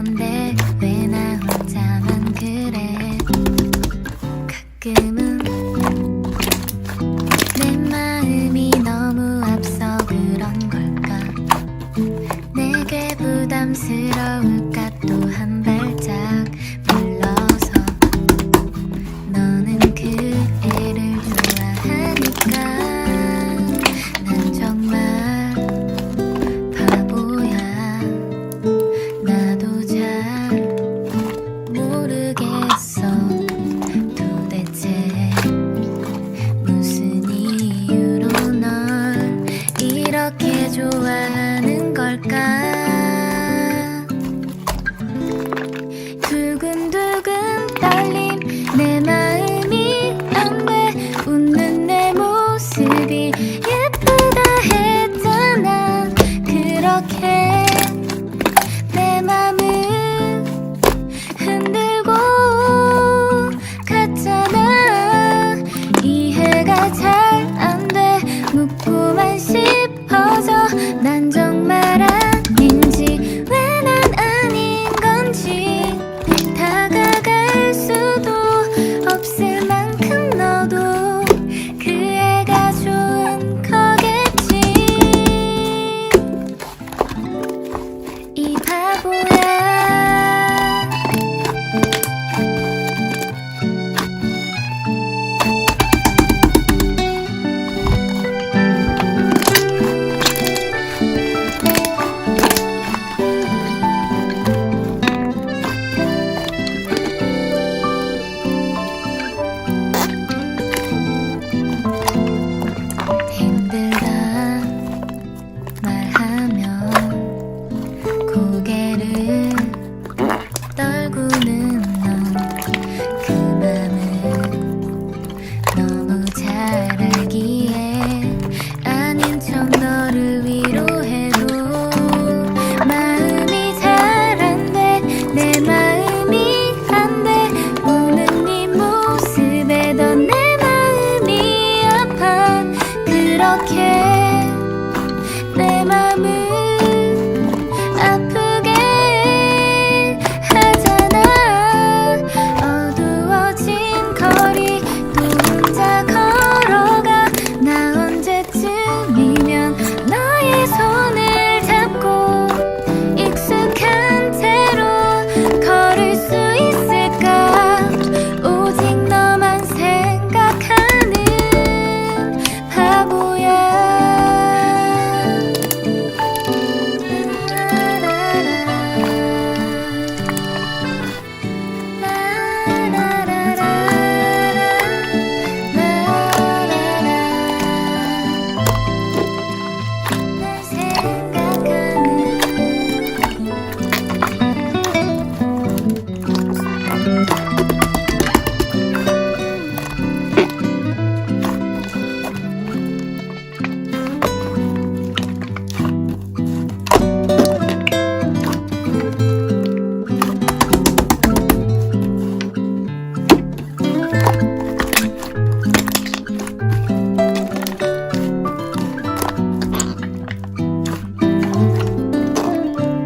건데 왜 나 혼자만 그래? 가끔은 내 마음이 너무 앞서 그런 걸까? 내게 부담스러울까? 또한 okay